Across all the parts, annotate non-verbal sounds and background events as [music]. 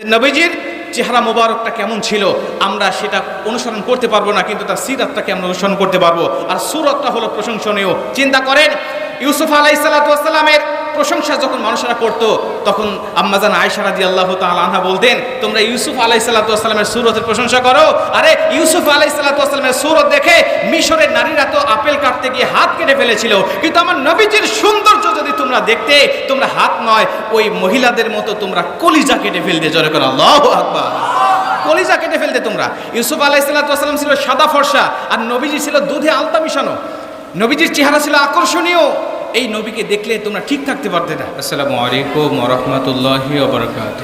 নবীজির চেহারা মোবারকটা কেমন ছিল, আমরা সেটা অনুসরণ করতে পারব না, কিন্তু তার সিরাতটাকে আমরা অনুসরণ করতে পারব। আর সুরতটা হলো প্রশংসনীয়। চিন্তা করেন, ইউসুফ আলাইসাল্লামের প্রশংসা যখন মানুষেরা করতো, তখন আম্মাজান আয়সা রাদি আল্লাহ আনহা বলতেন, তোমরা ইউসুফ আলাইসাল্লামের সুরতের প্রশংসা করো? আরে, ইউসুফ আলাইসাল্লামের সুরত দেখে মিশরের নারীরা তো আপেল কাটতে গিয়ে হাত কেটে ফেলেছিল। কিন্তু আমার নবীজির সৌন্দর্য যদি তোমরা দেখতে, তোমরা হাত নয়, ওই মহিলাদের মতো তোমরা কলিজা কেটে ফেলতে, জোরে করো আল্লাহ আকবার। কলিজা কেটে ফেলতে তোমরা। ইউসুফ আলাইসাল্লাম ছিল সাদা ফর্সা, আর নবীজি ছিল দুধে আলতা মিশানো। নবীজির চেহারা ছিল আকর্ষণীয়। এই নবীকে দেখলে তোমরা ঠিক থাকতে পারতে না। আসসালামু আলাইকুম ওরহমতুল্লাহি ওবরকাত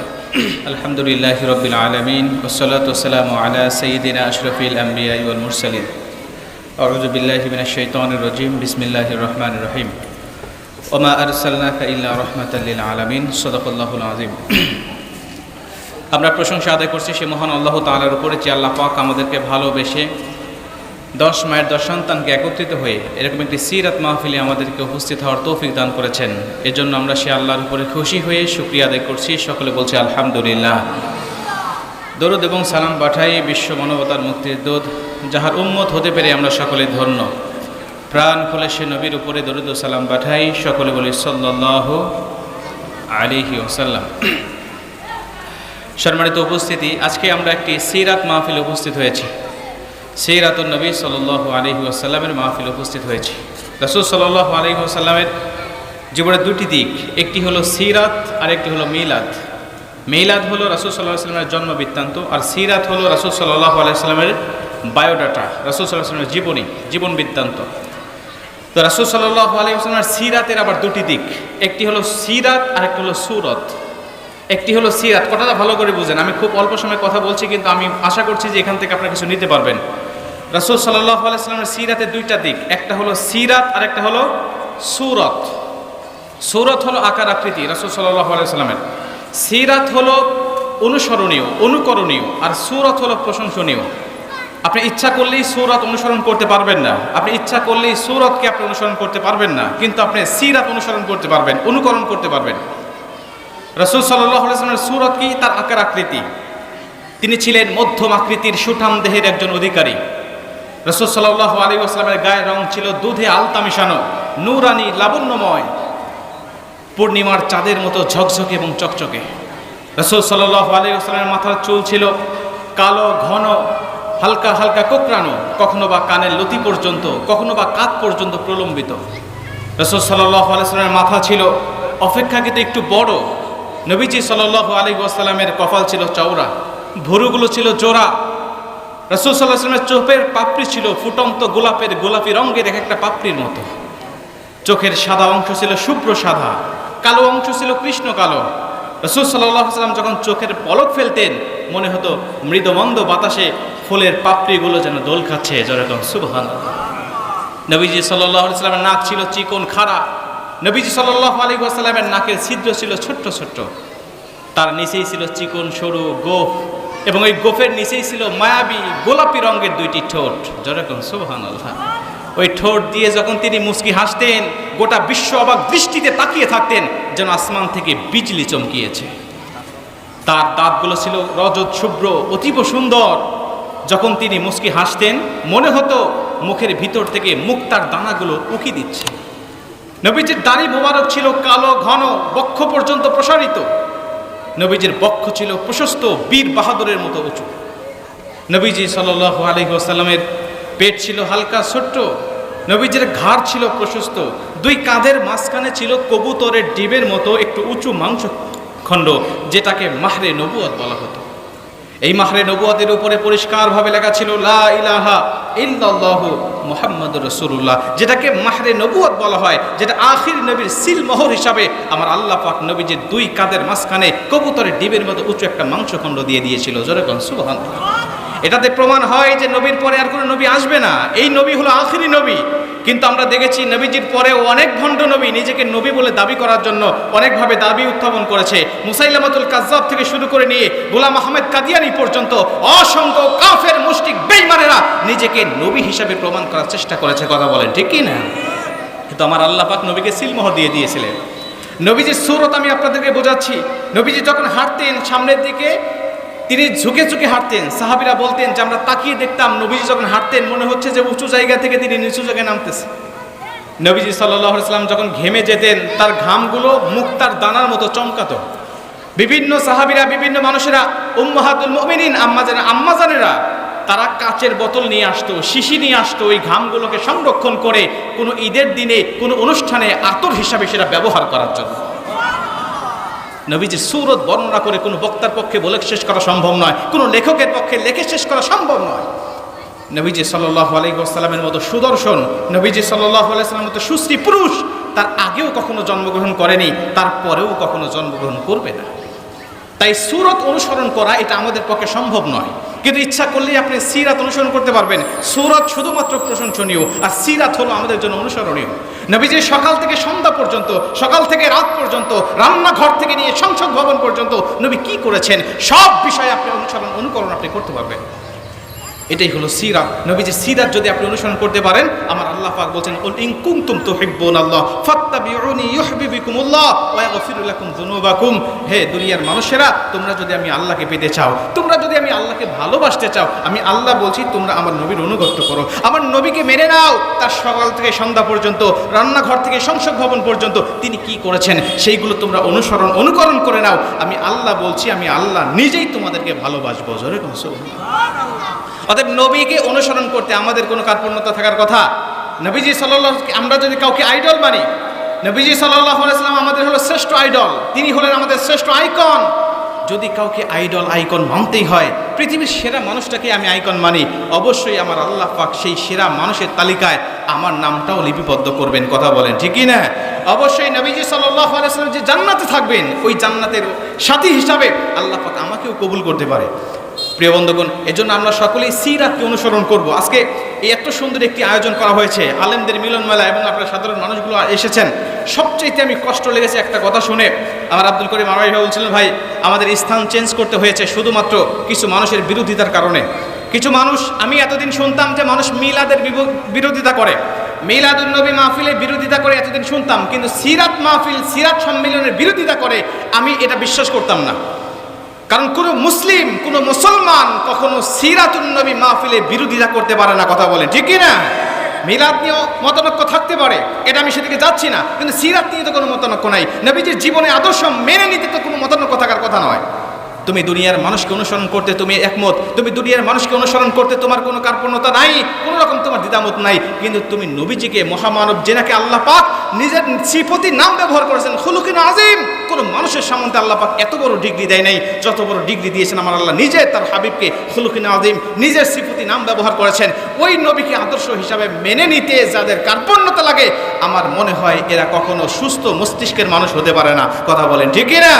আলহামদুলিল্লাহ রবিল আলমিন ওসলাত ওসালাম আলা সঈদিনা আশরফিল আম্বিয়া ওয়াল মুরসালিন। আউযুবিল্লাহি মিনাশ শাইতানির রাজিম, বিসমিল্লাহির রহমানির রহিম। ওমা আরসালনাকা ইল্লা রাহমাতাল লিল আলামিন, সাদাকাল্লাহুল আযীম। আমরা প্রশংসা আদায় করছি সে মহান আল্লাহ তালার উপরে যে আল্লাহ পাক আমাদেরকে ভালোবেসে দশ মায়ের দশ সন্তানকে একত্রিত হয়ে এরকম একটি সিরাত মাহফিলে আমাদেরকে উপস্থিত হওয়ার তৌফিক দান করেছেন। এজন্য আমরা সে আল্লাহর উপরে খুশি হয়ে শুক্রিয়া আদায় করছি। সকলে বলছে, আলহামদুলিল্লাহ। দরুদ এবং সালাম পাঠাই বিশ্ব মানবতার মুক্তির দোধ যাহার উম্মত হতে পেরে আমরা সকলে ধন্য। প্রাণ খুলে সে নবীর উপরে দরুদ সালাম পাঠাই। সকলে বলি সাল্লাহ আলিহি ওসাল্লাম [clears throat] সম্মানিত উপস্থিতি, আজকে আমরা একটি সিরাত মাহফিলে উপস্থিত হয়েছি। সিরাতুল নবী সাল আলহি আসাল্লামের মাহফিল উপস্থিত হয়েছে। রসুল সাল আলহি আসাল্লামের জীবনের দুটি দিক, একটি হলো সিরাত আর একটি হলো মিলাদ। মিলাদ হলো রসুল সাল্লাহ সাল্লামের জন্ম বৃত্তান্ত, আর সিরাত হলো রসুল সাল্লাহ আলাইস্লামের বায়োডাটা, রসুল সাল্লাহ সাল্লামের জীবনী, জীবন বৃত্তান্ত। তো রসুল সাল্লাহ আলাইস্লামের সিরাতের আবার দুটি দিক, একটি হলো সিরাত আর একটি হলো সুরত। একটি হলো সিরাত। কথাটা ভালো করে বুঝেন, আমি খুব অল্প সময় কথা বলছি, কিন্তু আমি আশা করছি যে এখান থেকে আপনারা কিছু নিতে পারবেন। রাসুল সাল্লাহ আলাইস্লামের সিরাতের দুইটা দিক। একটা হলো সিরাত আর একটা হলো সুরত। সুরত হলো আকার আকৃতি রাসুল সাল্লাহ সিরাত হলো অনুসরণীয়, অনুকরণীয়, আর সুরত হলো প্রশংসনীয়। আপনি ইচ্ছা করলেই সুরত অনুসরণ করতে পারবেন না। আপনি ইচ্ছা করলেই সুরতকে আপনি অনুসরণ করতে পারবেন না। কিন্তু আপনি সিরাত অনুসরণ করতে পারবেন, অনুকরণ করতে পারবেন। রসুল সাল্লামের সুরত কি? তার আকার আকৃতি। তিনি ছিলেন মধ্যম আকৃতির সুঠাম দেহের একজন অধিকারী। রসুল সাল্লাহ আলী আসলামের গায়ের রং ছিল দুধে আলতা মিশানো, নুরানি, লাবণ্যময়। পূর্ণিমার চাঁদের মতো ঝকঝকে এবং চকচকে। রসুল সাল্লাহ আলী আসলামের মাথার চুল ছিল কালো, ঘন, হালকা হালকা কোকড়ানো, কখনো বা কানের লতি পর্যন্ত, কখনো বা কাত পর্যন্ত প্রলম্বিত। রসুল সাল্লাহ আলাইস্লামের মাথা ছিল অপেক্ষাকৃত একটু বড়। নবীজি সাল আলী ওয়াসাল্লামের কপাল ছিল চওড়া, ভুরুগুলো ছিল জোড়া রসুল সাল্লাহ সাল্লামের চোখের পাপড়ি ছিল ফুটন্ত গোলাপের গোলাপি রঙের এক একটা পাপড়ির মতো। চোখের সাদা অংশ ছিল শুভ্র সাদা, কালো অংশ ছিল কৃষ্ণ কালো। রসুল সাল্লাহ সাল্লাম যখন চোখের পলক ফেলতেন, মনে হতো মৃদমন্দ বাতাসে ফুলের পাপড়িগুলো যেন দোল খাচ্ছে। যেরকম সুবহান নবীজি সাল্লাহ সাল্লামের নাক ছিল চিকন খাড়া। নবীজি সাল্লাহ আলী ওয়াসাল্লামের নাকের ছিদ্র ছিল ছোট্ট ছোট্ট। তার নিচেই ছিল চিকন, সরু, গোফ। এবং ওই গোফের নিচেই ছিল মায়াবী গোলাপি রঙের দুইটি ঠোঁট। যেরকম সুবহান আল্লাহ ওই ঠোঁট দিয়ে যখন তিনি মুস্কি হাসতেন, গোটা বিশ্ব অবাক দৃষ্টিতে তাকিয়ে থাকতেন, যেন আসমান থেকে বিজলি চমকিয়েছে। তার দাঁতগুলো ছিল রজত শুভ্র, অতীব সুন্দর। যখন তিনি মুস্কি হাসতেন, মনে হতো মুখের ভিতর থেকে মুক্তার দানাগুলো উকি দিচ্ছে। নবীজির দাড়ি মোবারক ছিল কালো, ঘন, বক্ষ পর্যন্ত প্রসারিত। নবীজির বক্ষ ছিল প্রশস্ত বীর বাহাদুরের মতো উঁচু। নবীজি সাল আলী আসাল্লামের পেট ছিল হালকা, ছোট্ট। নবীজির ঘাড় ছিল প্রশস্ত। দুই কাঁধের মাঝখানে ছিল কবুতরের ডিবের মতো একটু উঁচু মাংস খণ্ড যেটাকে মাহরে নবুয়াত বলা হতো। এই মাহরে নবুয়াতের উপরে পরিষ্কারভাবে লেখা ছিল, লা ইলাহা রাসূলুল্লাহ যেটাকে মাহরে নবুয়াত বলা হয়, যেটা আখির নবীর সিল মোহর হিসাবে আমার আল্লাহ পাক নবীজির দুই কাদের মাঝখানে কবুতরের ডিবের মতো উঁচু একটা মাংসখণ্ড দিয়ে দিয়েছিল। জোরেগন সুবহানাল্লাহ। এটাতে প্রমাণ হয় যে নবীর পরে আর কোনো নবী আসবে না। এই নবী হলো আখিরি নবী। কিন্তু আমরা দেখেছি নবীজির পরে অনেক ভণ্ড নবী নিজেকে নবী বলে দাবি করার জন্য অনেকভাবে দাবি উত্থাপন করেছে। মুসাইলামাতুল কাজাব থেকে শুরু করে নিয়ে গোলাম আহমেদ কাদিয়ানি পর্যন্ত অসংখ্য কাফের মুষ্টিক বেইমানেরা নিজেকে নবী হিসাবে প্রমাণ করার চেষ্টা করেছে, কথা বলেন, ঠিক কি না? কিন্তু আমার আল্লাহ পাক নবীকে সিলমোহর দিয়ে দিয়েছিলেন। নবীজির সুরত আমি আপনাদেরকে বোঝাচ্ছি। নবীজি যখন হাঁটতেন সামনের দিকে তিনি ঝুঁকে ঝুঁকে হাঁটতেন। সাহাবিরা বলতেন যে, আমরা তাকিয়ে দেখতাম, নবীজি যখন হাঁটতেন, মনে হচ্ছে যে উঁচু জায়গা থেকে তিনি নিচু জায়গায় নামতেছে। নবীজি সাল্লাম যখন ঘেমে যেতেন, তার ঘামগুলো মুক্তার দানার মতো চমকাতো। বিভিন্ন সাহাবিরা, বিভিন্ন মানুষেরা, উম্মাহাতুল মুমিনিন আম্মাজান আম্মাজানেরা তারা কাচের বোতল নিয়ে আসতো, শিশি নিয়ে আসতো, ওই ঘামগুলোকে সংরক্ষণ করে কোনো ঈদের দিনে, কোনো অনুষ্ঠানে আতর হিসাবে সেটা ব্যবহার করার জন্য। নবীজির সুরত বর্ণনা করে কোনো বক্তার পক্ষে বলে শেষ করা সম্ভব নয়, কোনো লেখকের পক্ষে লেখে শেষ করা সম্ভব নয়। নবীজি সাল্লাহ আলাইসাল্লামের মতো সুদর্শন, নবীজি সাল্লাহ আলাইসাল্লামের মতো সুশ্রী পুরুষ, তার আগেও কখনো জন্মগ্রহণ করেনি তারপরেও কখনো জন্মগ্রহণ করবে না। তাই সুরত অনুসরণ করা এটা আমাদের পক্ষে সম্ভব নয়। কিন্তু ইচ্ছা করলেই আপনি সিরাত অনুসরণ করতে পারবেন। সুরত শুধুমাত্র প্রশংসনীয়, আর সিরাত হলো আমাদের জন্য অনুসরণীয়। নবীজি সকাল থেকে সন্ধ্যা পর্যন্ত, সকাল থেকে রাত পর্যন্ত, রান্নাঘর থেকে নিয়ে সংসদ ভবন পর্যন্ত নবী কি করেছেন? সব বিষয়ে আপনি অনুসরণ, অনুকরণ আপনি করতে পারবেন। এটাই হলো সিরাত নবীজি সিরাত যদি আপনি অনুসরণ করতে পারেন, আমার আল্লাহ পাক বলছেন উল ইন কুনতুম তুহিব্বুন আল্লাহ ফাত্তাবিউনি ইউহিব্বুকুমুল্লাহ ওয়া ইয়াগফিরু লাকুম যুনুবাকুম। হে দুনিয়ার মানুষেরা, তোমরা যদি আমি আল্লাহকে পেতে চাও, তোমরা যদি আমি আল্লাহকে ভালোবাসতে চাও, আমি আল্লাহ বলছি, তোমরা আমার নবীর অনুগত করো। আমার নবীকে মেনে নাও। তার সকাল থেকে সন্ধ্যা পর্যন্ত, রান্নাঘর থেকে সংসদ ভবন পর্যন্ত তিনি কি করেছেন, সেইগুলো তোমরা অনুসরণ, অনুকরণ করে নাও। আমি আল্লাহ বলছি, আমি আল্লাহ নিজেই তোমাদেরকে ভালোবাসবো। জোরে কোন অতএব নবীকে অনুসরণ করতে আমাদের কোনো কার্পণ্যতা থাকার কথা। নবীজি সাল্লাহ আমরা যদি কাউকে আইডল মানি, নবীজি সাল্লাহ আলাইসাল্লাম আমাদের হলো শ্রেষ্ঠ আইডল তিনি হলেন আমাদের শ্রেষ্ঠ আইকন যদি কাউকে আইডল আইকন মানতেই হয়, পৃথিবীর সেরা মানুষটাকে আমি আইকন মানি, অবশ্যই আমার আল্লাহ পাক সেই সেরা মানুষের তালিকায় আমার নামটাও লিপিবদ্ধ করবেন, কথা বলেন ঠিকই না অবশ্যই নবীজি সাল্লাহ আলাইসাল্লাম যে জান্নাতে থাকবেন, ওই জান্নাতের সাথী হিসাবে আল্লাহ পাক আমাকেও কবুল করতে পারে। প্রিয় বন্ধুগণ, এজন্য আমরা সকলেই সিরাতকে অনুসরণ করব। আজকে এই এত সুন্দর একটি আয়োজন করা হয়েছে, আলেমদের মিলন মেলা এবং আপনার সাধারণ মানুষগুলো এসেছেন। সবচেয়েতে আমি কষ্ট লেগেছে একটা কথা শুনে। আমার আব্দুল করিম আমার ভাই বলছিলেন, ভাই, আমাদের স্থান চেঞ্জ করতে হয়েছে শুধুমাত্র কিছু মানুষের বিরোধিতার কারণে। কিছু মানুষ, আমি এতদিন শুনতাম যে মানুষ মিলাদের বিরোধিতা করে। মিলাদুল নবী মাহফিলের বিরোধিতা করে এতদিন শুনতাম, কিন্তু সিরাত মাহফিল, সিরাত সম্মেলনের বিরোধিতা করে আমি এটা বিশ্বাস করতাম না। কারণ কোনো মুসলিম, কোনো মুসলমান কখনো সিরাতুন নবী মাহফিলে বিরোধিতা করতে পারে না, কথা বলে। ঠিক না মিলাদ নিয়েও মতানক্য থাকতে পারে। এটা আমি সেদিকে যাচ্ছি না। কিন্তু সিরাত নিয়ে তো কোনো মতানক্য নাই। নবীজির জীবনে আদর্শ মেনে নিতে তো কোনো মতানক্য থাকার কথা নয়। তুমি দুনিয়ার মানুষকে অনুসরণ করতে তুমি একমত। তুমি দুনিয়ার মানুষকে অনুসরণ করতে তোমার কোনো কার্পণ্যতা নাই, কোনো রকম তোমার দ্বিধামত নাই। কিন্তু তুমি নবীজিকে, মহামানব জেনাকে আল্লাহ পাক নিজের শ্রীপতি নাম ব্যবহার করেছেন, খুলুকিন আজিম কোনো মানুষের সম্বন্ধে আল্লাহ পাক এত বড় ডিগ্রি দেয় নাই, যত বড় ডিগ্রি দিয়েছেন আমার আল্লাহ নিজে, তার হাবিবকে খুলুকিন আজিম নিজের শ্রীপতি নাম ব্যবহার করেছেন। ওই নবীকে আদর্শ হিসাবে মেনে নিতে যাদের কার্পণ্যতা লাগে, আমার মনে হয় এরা কখনো সুস্থ মস্তিষ্কের মানুষ হতে পারে না। কথা বলেন ঠিকই না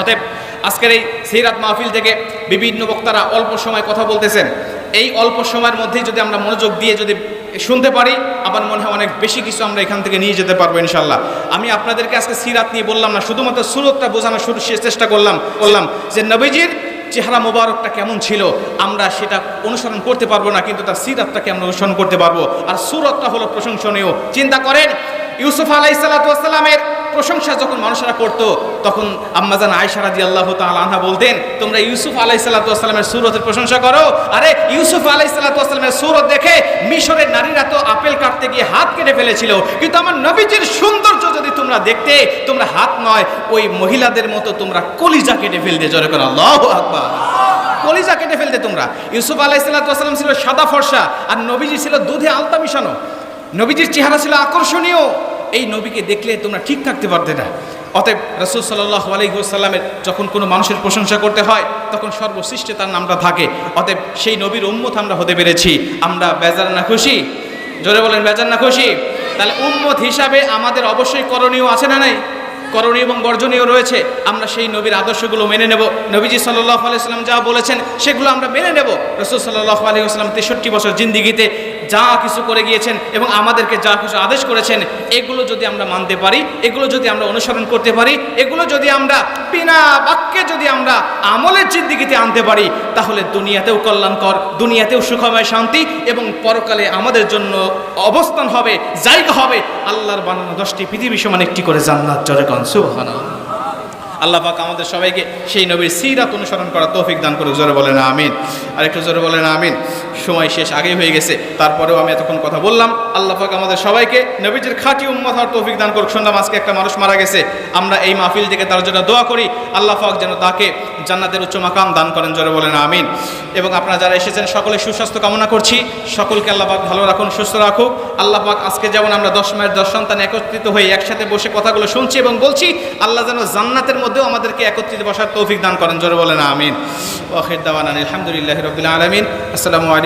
অতএব আজকের এই সিরাত মাহফিল থেকে বিভিন্ন বক্তারা অল্প সময় কথা বলতেছেন। এই অল্প সময়ের মধ্যেই যদি আমরা মনোযোগ দিয়ে যদি শুনতে পারি, আমার মনে হয় অনেক বেশি কিছু আমরা এখান থেকে নিয়ে যেতে পারব ইনশাল্লাহ আমি আপনাদেরকে আজকে সিরাত নিয়ে বললাম না, শুধুমাত্র সুরতটা বোঝানোর শুরু চেষ্টা করলাম করলাম যে নবীজির চেহারা মোবারকটা কেমন ছিল, আমরা সেটা অনুসরণ করতে পারব না, কিন্তু তার সিরাতটাকে আমরা অনুসরণ করতে পারব। আর সুরতটা হলো প্রশংসনীয়। চিন্তা করেন, ইউসুফ আলাইসাল্লামের প্রশংসা যখন মানুষেরা করতো, তখন আম্মাজান আয়সা রাদি আল্লাহ আনহা বলতেন, তোমরা ইউসুফ আলাই সাল্লাতামের সুরতের প্রশংসা করো? আরে, ইউসুফ আলাই সাল্লাতামের সুরত দেখে মিশরের নারীরা তো আপেল কাটতে গিয়ে হাত কেটে ফেলেছিল। কিন্তু আমার নবীজির সৌন্দর্য যদি তোমরা দেখতে, তোমরা হাত নয়, ওই মহিলাদের মতো তোমরা কলিজা কেটে ফেলতে, জোরে করে আল্লাহ আকবার। কলিজা কেটে ফেলতে তোমরা। ইউসুফ আলাই সাল্লাতাম ছিল সাদা ফর্সা, আর নবীজি ছিল দুধে আলতা মিশানো। নবীজির চেহারা ছিল আকর্ষণীয়। এই নবীকে দেখলে তোমরা ঠিক থাকতে পারতে না। অতএব রসুল সাল্লাহ আলহিহাসাল্লামের যখন কোনো মানুষের প্রশংসা করতে হয়, তখন সর্বশ্রেষ্ঠ তার নামটা থাকে। অতএব সেই নবীর উম্মত আমরা হতে পেরেছি। আমরা বেজার না খুশি? জোরে বলেন, বেজার না খুশি? তাহলে উম্মত হিসাবে আমাদের অবশ্যই করণীয় আছে না নাই? করণীয় এবং বর্জনীয় রয়েছে। আমরা সেই নবীর আদর্শগুলো মেনে নেব। নবীজি সাল্লাহ আলাইসাল্লাম যা বলেছেন, সেগুলো আমরা মেনে নেব। রসুল সাল্লাহ আলহিহাস্লাম তেষট্টি বছর জিন্দিগিতে যা কিছু করে গিয়েছেন এবং আমাদেরকে যা কিছু আদেশ করেছেন, এগুলো যদি আমরা মানতে পারি, এগুলো যদি আমরা অনুসরণ করতে পারি, এগুলো যদি আমরা বিনা বাক্যে যদি আমরা আমলের জিন্দিগিতে আনতে পারি, তাহলে দুনিয়াতেও কল্যাণকর, দুনিয়াতেও সুখময় শান্তি এবং পরকালে আমাদের জন্য অবস্থান হবে, জায়গা হবে। আল্লাহর বানানো দশটি পৃথিবী সমান একটি করে জান্নাত জরেগন সুবহানাল্লাহ। আল্লাহ পাক আমাদের সবাইকে সেই নবীর সিরাত অনুসরণ করা তৌফিক দান করুক, জোরে বলেন আমিন। আর একটু জোরে বলেন আমিন। সময় শেষ আগেই হয়ে গেছে। তারপরেও আমি এতক্ষণ কথা বললাম। আল্লাহ পাক আমাদের সবাইকে নবীজির খাঁটি উম্মত হওয়ার তৌফিক দান করুক। শুনলাম আজকে একটা মানুষ মারা গেছে। আমরা এই মাহফিল থেকে তার জন্য দোয়া করি। আল্লাহ পাক যেন তাকে জান্নাতের উচ্চ মাকাম দান করেন, জোরে বলেন, আমিন। এবং আপনারা যারা এসেছেন সকলে সুস্বাস্থ্য কামনা করছি। সকলকে আল্লাহ পাক ভালো রাখুন, সুস্থ রাখুক। আল্লাহ পাক আজকে যেমন আমরা দশ মায়ের দশ সন্তান একত্রিত হয়ে একসাথে বসে কথাগুলো শুনছি এবং বলছি, আল্লাহ যেন জান্নাতের মধ্যেও আমাদেরকে একত্রিত বসার তৌফিক দান করেন, জোরে বলেন, আমিন। ওয়াখির দাওয়ান আলহামদুলিল্লাহ রবিল আলমিন। আসসালামু আলাইকুম